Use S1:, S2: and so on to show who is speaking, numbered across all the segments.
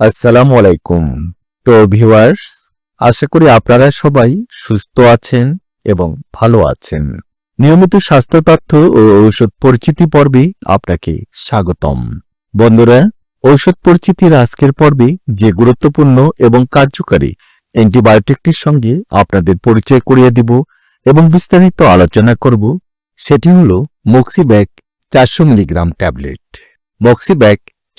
S1: আসসালামু আলাইকুম। তো ভিউয়ার্স, আশা করি আপনারা সবাই সুস্থ আছেন এবং ভালো আছেন। নিয়মিত স্বাস্থ্য তথ্য ও ঔষধ পরিচিতি পর্বে আপনাকে স্বাগতম। বন্ধুরা, ঔষধ পরিচিতির আজকের পর্বে যে গুরুত্বপূর্ণ এবং কার্যকারী অ্যান্টিবায়োটিকটির সঙ্গে আপনাদের পরিচয় করিয়ে দিব এবং বিস্তারিত আলোচনা করব, সেটি হল মক্সিব্যাক চারশো মিলিগ্রাম ট্যাবলেট। মক্সিব্যাক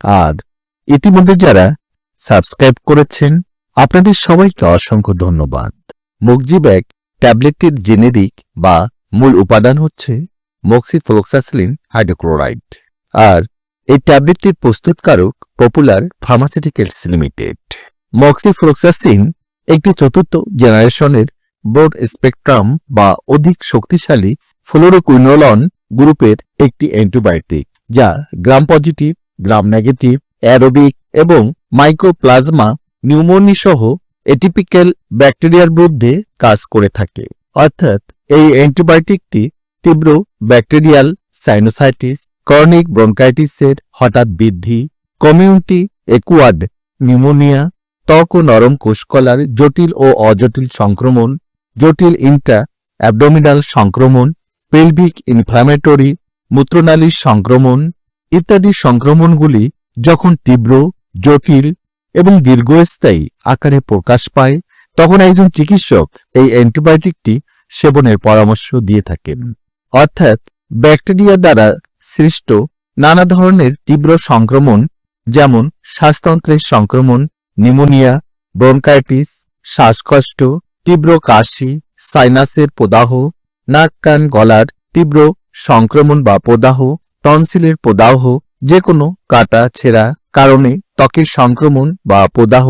S1: আর ইতিমধ্যে যারা সাবস্ক্রাইব করেছেন, আপনাদের সবাইকে অসংখ্য ধন্যবাদ। মুগজিব্যাগ ট্যাবলেটটির জেনেরিক বা মূল উপাদান হচ্ছে মক্সিফ্লোক্সাসিলিন হাইড্রোক্লোরাইড আর এই ট্যাবলেটটির প্রস্তুতকারক পপুলার ফার্মাসিউটিক্যালস লিমিটেড মক্সিফ্লোক্সাসিন একটি চতুর্থ জেনারেশনের ব্রড স্পেকট্রাম বা অধিক শক্তিশালী ফ্লোরোকুইনোলন গ্রুপের একটি অ্যান্টিবায়োটিক যা gram positive gram negative, aerobic এবং মাইক্রোপ্লাজমা নিউমোনি সহ এটিপিক্যাল ব্যাকটেরিয়ার বিরুদ্ধে কাজ করে থাকে। অর্থাৎ এই অ্যান্টিবায়োটিকটি তীব্র ব্যাকটেরিয়াল সাইনোসাইটিস, ক্রনিক ব্রঙ্কাইটিসের হঠাৎ বৃদ্ধি, কমিউনিটি একুয়াড, নিউমোনিয়া, ত্বক ও নরম কোষকলার জটিল ও অজটিল সংক্রমণ, জটিল ইন্টা অ্যাবডোমিনাল সংক্রমণ, পেলভিক ইনফ্ল্যামেটরি মূত্রনালীর সংক্রমণ ইত্যাদি সংক্রমণগুলি যখন তীব্র, জটিল এবং দীর্ঘস্থায়ী আকারে প্রকাশ পায়, তখন একজন চিকিৎসক এই অ্যান্টিবায়োটিকটি সেবনের পরামর্শ দিয়ে থাকেন। অর্থাৎ ব্যাকটেরিয়া দ্বারা সৃষ্ট নানা ধরনের তীব্র সংক্রমণ যেমন শ্বাসতন্ত্রের সংক্রমণ, নিমোনিয়া, ব্রনকাইটিস, শ্বাসকষ্ট, তীব্র কাশি, সাইনাসের প্রদাহ নাক কান গলার তীব্র সংক্রমণ বা প্রদাহ টনসিলের প্রদাহ যে কোনো কাটা, ছেঁড়া কারণে ত্বকের সংক্রমণ বা প্রদাহ,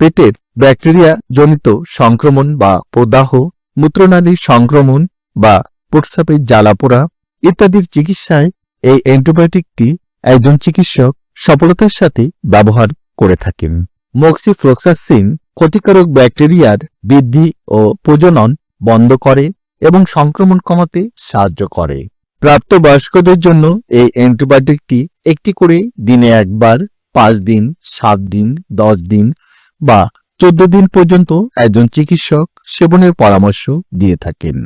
S1: পেটের ব্যাকটেরিয়া জনিত সংক্রমণ বা প্রদাহ মূত্রনালীর সংক্রমণ বা প্রস্রাবের জ্বালাপোড়া ইত্যাদির চিকিৎসায় এই অ্যান্টিবায়োটিকটি একজন চিকিৎসক সফলতার সাথে ব্যবহার করে থাকেন। মক্সিফ্লোক্সাসিন ক্ষতিকারক ব্যাকটেরিয়ার বৃদ্ধি ও প্রজনন বন্ধ করে এবং সংক্রমণ কমাতে সাহায্য করে। প্রাপ্তবয়স্কদের জন্য এই অ্যান্টিবায়োটিকটি একটি করে দিনে একবার, পাঁচ দিন, সাত দিন, দশ দিন বা চোদ্দ দিন পর্যন্ত একজন চিকিৎসক সেবনের পরামর্শ দিয়ে থাকেন।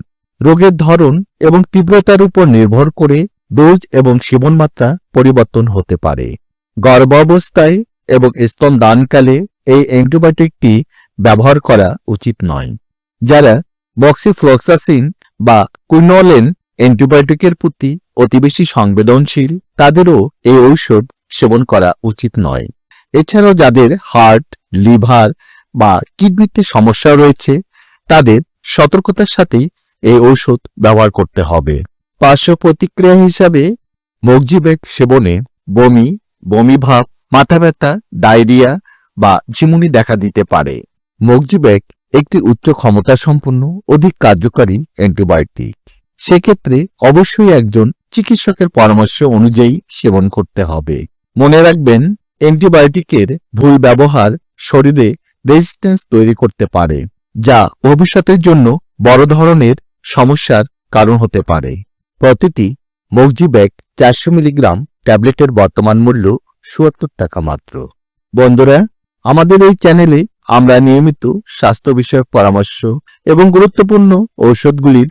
S1: রোগের ধরন এবং তীব্রতার উপর নির্ভর করে ডোজ এবং সেবন মাত্রা পরিবর্তন হতে পারে। গর্ভাবস্থায় এবং স্তন দানকালে এই অ্যান্টিবায়োটিকটি ব্যবহার করা উচিত নয়। যারা বক্সিফ্লোক্সাসিন বা কুইনোলেন অ্যান্টিবায়োটিকের প্রতি অতি বেশি সংবেদনশীল, তাদেরও এই ঔষধ সেবন করা উচিত নয়। এছাড়াও যাদের হার্ট, লিভার বা কিডনিতে সমস্যা রয়েছে, তাদের সতর্কতার সাথেই এই ঔষধ ব্যবহার করতে হবে। পার্শ্ব প্রতিক্রিয়া হিসাবে মগজিবেগ সেবনে বমি বমি ভাব, মাথা ব্যথা, ডায়রিয়া বা ঝিমুনি দেখা দিতে পারে। মগজিবেগ একটি উচ্চ ক্ষমতা সম্পন্ন অধিক কার্যকারী অ্যান্টিবায়োটিক। সেক্ষেত্রে অবশ্যই একজন চিকিৎসকের পরামর্শ অনুযায়ী সেবন করতে হবে। মনে রাখবেন, অ্যান্টিবায়োটিকের ভুল ব্যবহার শরীরে রেজিস্ট্যান্স তৈরি করতে পারে, যা ভবিষ্যতের জন্য বড় ধরনের সমস্যার কারণ হতে পারে। প্রতিটি মগজিব্যাগ চারশো মিলিগ্রাম ট্যাবলেটের বর্তমান মূল্য সুয়াত্তর টাকা মাত্র। বন্ধুরা, আমাদের এই চ্যানেলে আমরা নিয়মিত স্বাস্থ্য বিষয়ক পরামর্শ এবং গুরুত্বপূর্ণ ঔষধগুলির